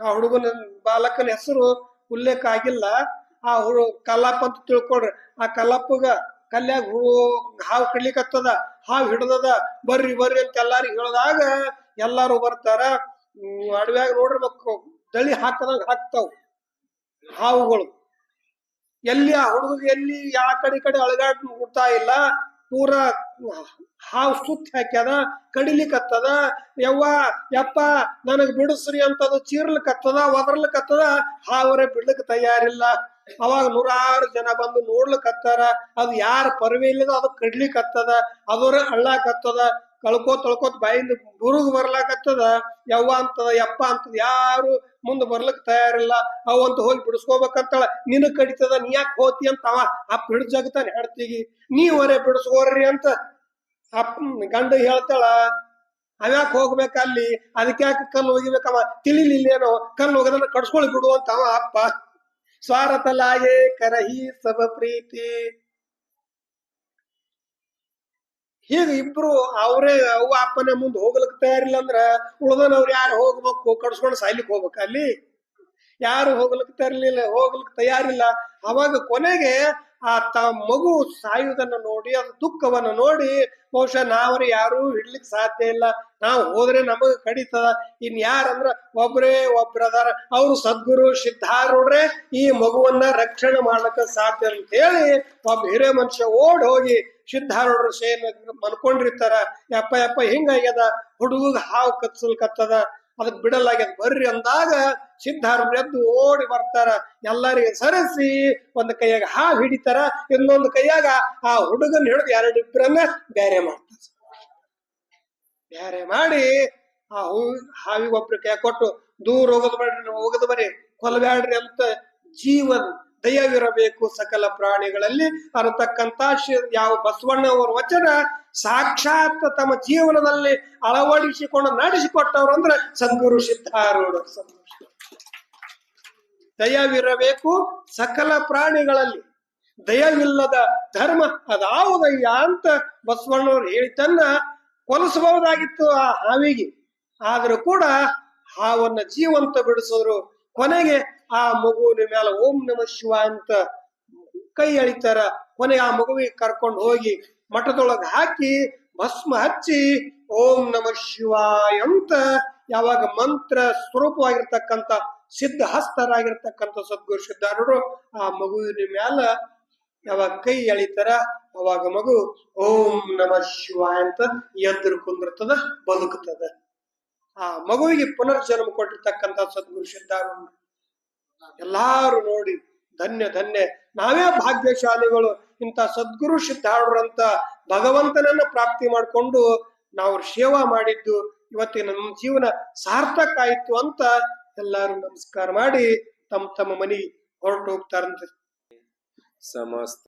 S1: ಆ ಹುಡುಗನ ಬಾಲಕನ ಹೆಸರು ಉಲ್ಲೇಖ ಆಗಿಲ್ಲ. ಆ ಹುಡು, ಕಲ್ಲಪ್ಪ ಅಂತ ತಿಳ್ಕೊಡ್ರಿ. ಆ ಕಲ್ಲಪ್ಪಗ ಕಲ್ಯಾಗ ಹೂ, ಹಾವು ಕಡ್ಲಿಕ್ಕತ್ತದ ಹಾವು ಹಿಡ್ದದ. ಬರ್ರಿ ಬರ್ರಿ ಅಂತ ಎಲ್ಲಾರಿಗೆ ಹೇಳಿದಾಗ ಎಲ್ಲಾರು ಬರ್ತಾರ. ಅಡವ್ಯಾಗ ನೋಡಿರ್ಬೇಕು. ದಳಿ ಹಾಕದಂಗ ಹಾಕ್ತಾವ್. ಹಾವುಗಳು. ಎಲ್ಲಿ ಆ ಹುಡುಗ ಎಲ್ಲಿ ಯಾವ ಕಡೆ ಕಡೆ ಅಳಗಾಡ್ ಹುಡ್ತಾ ಇಲ್ಲ, ಪೂರ ಹಾವು ಸುತ್ತ ಹಾಕ್ಯದ ಕಡಿಲಿಕತ್ತದ ಯವ್ವ, ಯಪ್ಪ, ನನಗ್ ಬಿಡಿಸ್ರಿ ಅಂತದು ಚೀರ್ಲಿಕತ್ತದ ಒದರ್ಲಿಕತ್ತದ ಹಾವರೆ ಬಿಡ್ಲಿಕ್ಕೆ ತಯಾರಿಲ್ಲ. ಅವಾಗ ನೂರಾರು ಜನ ಬಂದು ನೋಡ್ಲಿಕತ್ತಾರ ಅದು ಯಾರ ಪರ್ವೆ ಇಲ್ಲದ ಅದು ಕಡ್ಲಿಕತ್ತದ ಅದರ ಅಳ್ಳಾಕತ್ತದ ಕಳ್ಕೋತ್ ತೊಳ್ಕೋತ್ ಬಾಯಿಂದ ಬುರುಗ್ ಬರ್ಲಾಕತ್ತದ. ಯವ್ವ ಅಂತದ, ಯಪ್ಪ ಅಂತದ, ಯಾರು ಮುಂದ್ ಬರ್ಲಕ್ ತಯಾರಿಲ್ಲ. ಅವಂತ ಹೋಗಿ ಬಿಡಿಸ್ಕೋಬೇಕಂತಾಳ. ನಿನಗ್ ಕಡಿತದ, ನೀ ಯಾಕೆ ಹೋತಿ ಅಂತ ಅವ. ಅಪ್ಪ ಪಿಡ್ ಜಗತಾನ ಹೆಡ್ತಿಗಿ. ನೀವರೇ ಬಿಡಿಸ್ಕೋರ್ರಿ ಅಂತ ಅಪ್ಪ ಗಂಡ ಹೇಳ್ತಾಳ. ಅವ್ಯಾಕ್ ಹೋಗ್ಬೇಕ ಅಲ್ಲಿ ಅದಕ್ಕೆ ಯಾಕೆ ಕಲ್ಲು ಒಗಿಬೇಕವ? ತಿಳಿಲಿಲ್ಲೇನೋ? ಕಲ್ಲು ಒಗದನ್ನ ಕಡ್ಸ್ಕೊಳಿ ಬಿಡು ಅಂತ ಅವ ಅಪ್ಪ. ಸ್ವಾರತಲಾಯೇ ಕರಹಿ ಸಬ ಪ್ರೀತಿ. ಹೀಗೆ ಇಬ್ರು ಅವರೇ ಅವ್ವ ಅಪ್ಪನ ಮುಂದೆ ಹೋಗ್ಲಿಕ್ಕೆ ತಯಾರಿಲ್ಲ ಅಂದ್ರ ಉಳ್ದನವ್ರು ಯಾರು ಹೋಗ್ಬೇಕು? ಕಡ್ಸ್ಕೊಂಡು ಸಾಯ್ಲಿಕ್ ಹೋಗ್ಬೇಕ ಅಲ್ಲಿ? ಯಾರು ಹೋಗ್ಲಿಕ್ಕೆ ತಯಾರಿಲ್ಲ ಹೋಗ್ಲಿಕ್ಕೆ ತಯಾರಿಲ್ಲ. ಅವಾಗ ಕೊನೆಗೆ ಆ ತ ಮಗು ಸಾಯುವುದನ್ನ ನೋಡಿ, ಅದು ದುಃಖವನ್ನ ನೋಡಿ, ಬಹುಶಃ ನಾವ್ರ ಯಾರು ಇಡ್ಲಿಕ್ಕೆ ಸಾಧ್ಯ ಇಲ್ಲ. ನಾವು ಹೋದ್ರೆ ನಮಗ ಕಡಿತದ. ಇನ್ ಯಾರಂದ್ರ ಒಬ್ರೇ ಒಬ್ರದಾರ ಅವ್ರು ಸದ್ಗುರು ಸಿದ್ಧಾರೂಢ್ರೆ ಈ ಮಗುವನ್ನ ರಕ್ಷಣೆ ಮಾಡ್ಲಿಕ್ಕೆ ಸಾಧ್ಯ ಅಂತ ಹೇಳಿ ಒಬ್ಬ ಹಿರೇ ಮನುಷ್ಯ ಓಡ್ ಹೋಗಿ ಸಿದ್ಧಾರೂಢರ ಸೇನ ಮನ್ಕೊಂಡಿರ್ತಾರ ಯಪ್ಪ ಯಪ್ಪ, ಹಿಂಗಾಗ್ಯದ? ಹುಡುಗ ಹಾವು ಕತ್ಸಲ್ಕತ್ತದ ಅದಕ್ ಬಿಡಲಾಗ್ಯದ. ಬರ್ರಿ ಅಂದಾಗ ಸಿದ್ಧಾರೂಢ ಎದ್ದು ಓಡಿ ಬರ್ತಾರ. ಎಲ್ಲರಿಗೆ ಸರಸಿ ಒಂದ್ ಕೈಯಾಗ ಹಾವು ಹಿಡಿತಾರ. ಇನ್ನೊಂದು ಕೈಯಾಗ ಆ ಹುಡುಗನ್ ಹಿಡಿದು ಎರಡು ಇಬ್ಬರನ್ನ ಬೇರೆ ಮಾಡ್ತಾರ. ಬೇರೆ ಮಾಡಿ ಆ ಹೂ ಹಾವಿಗೆ ಒಬ್ರು ಕೈ ಕೊಟ್ಟು ದೂರ ಹೋಗದ್ ಬೇಡ್ರಿ, ಹೋಗದ್ ಬರ್ರಿ ಕೊಲ್ಬ್ಯಾಡ್ರಿ ಅಂತ ಜೀವನ ದಯವಿರಬೇಕು ಸಕಲ ಪ್ರಾಣಿಗಳಲ್ಲಿ. ಅನ್ನತಕ್ಕಂತ ಯಾವ ಬಸವಣ್ಣವರ ವಚನ ಸಾಕ್ಷಾತ್ ತಮ್ಮ ಜೀವನದಲ್ಲಿ ಅಳವಡಿಸಿಕೊಂಡು ನಡೆಸಿಕೊಟ್ಟವ್ರು ಅಂದ್ರೆ ಸದ್ಗುರು ಸಿದ್ಧಾರೂಢ ದಯವಿರಬೇಕು ಸಕಲ ಪ್ರಾಣಿಗಳಲ್ಲಿ. ದಯವಿಲ್ಲದ ಧರ್ಮ ಅದಾವುದಯ್ಯ ಅಂತ ಬಸವಣ್ಣವ್ರು ಹೇಳಿದ್ದನ್ನ ಕೊಲಿಸಬಹುದಾಗಿತ್ತು ಆ ಹಾವಿಗೆ. ಆದ್ರೂ ಕೂಡ ಹಾವನ್ನ ಜೀವಂತ ಬಿಡಿಸಿದ್ರು. ಕೊನೆಗೆ ಆ ಮಗುವಿನ ಮೇಲೆ ಓಂ ನಮ ಶಿವ ಅಂತ ಕೈ ಎಳಿತಾರ ಕೊನೆ ಆ ಮಗುವಿಗೆ ಕರ್ಕೊಂಡು ಹೋಗಿ ಮಠದೊಳಗ ಹಾಕಿ ಭಸ್ಮ ಹಚ್ಚಿ ಓಂ ನಮ ಶಿವ ಅಂತ ಯಾವಾಗ ಮಂತ್ರ ಸ್ವರೂಪವಾಗಿರ್ತಕ್ಕಂಥ ಸಿದ್ಧ ಹಸ್ತರಾಗಿರ್ತಕ್ಕಂಥ ಸದ್ಗುರು ಸಿದ್ಧಾರೂಢರು ಆ ಮಗುವಿನ ಮ್ಯಾಲ ಯಾವಾಗ ಕೈ ಎಳಿತಾರ ಅವಾಗ ಮಗು ಓಂ ನಮ ಶಿವ ಅಂತ ಎದ್ರು ಕುಂದಿರ್ತದ ಆ ಮಗುವಿಗೆ ಪುನರ್ಜನ್ಮ ಕೊಟ್ಟಿರ್ತಕ್ಕಂಥ ಸದ್ಗುರು ಸಿದ್ಧಾರೂಢರು ಎಲ್ಲಾರು ನೋಡಿ ಧನ್ಯ ಧನ್ಯ. ನಾವೇ ಭಾಗ್ಯಶಾಲಿಗಳು. ಇಂಥ ಸದ್ಗುರು ಸಿದ್ಧಾರೂಢರಂತ ಭಗವಂತನನ್ನ ಪ್ರಾಪ್ತಿ ಮಾಡಿಕೊಂಡು ನಾವು ಸೇವಾ ಮಾಡಿದ್ದು, ಇವತ್ತಿನ ನಮ್ಮ ಜೀವನ ಸಾರ್ಥಕ ಆಯ್ತು ಅಂತ ಎಲ್ಲಾರು ನಮಸ್ಕಾರ ಮಾಡಿ ತಮ್ಮ ತಮ್ಮ ಮನಿ ಹೊರಟು ಹೋಗ್ತಾರಂತೆ.
S2: ಸಮಸ್ತ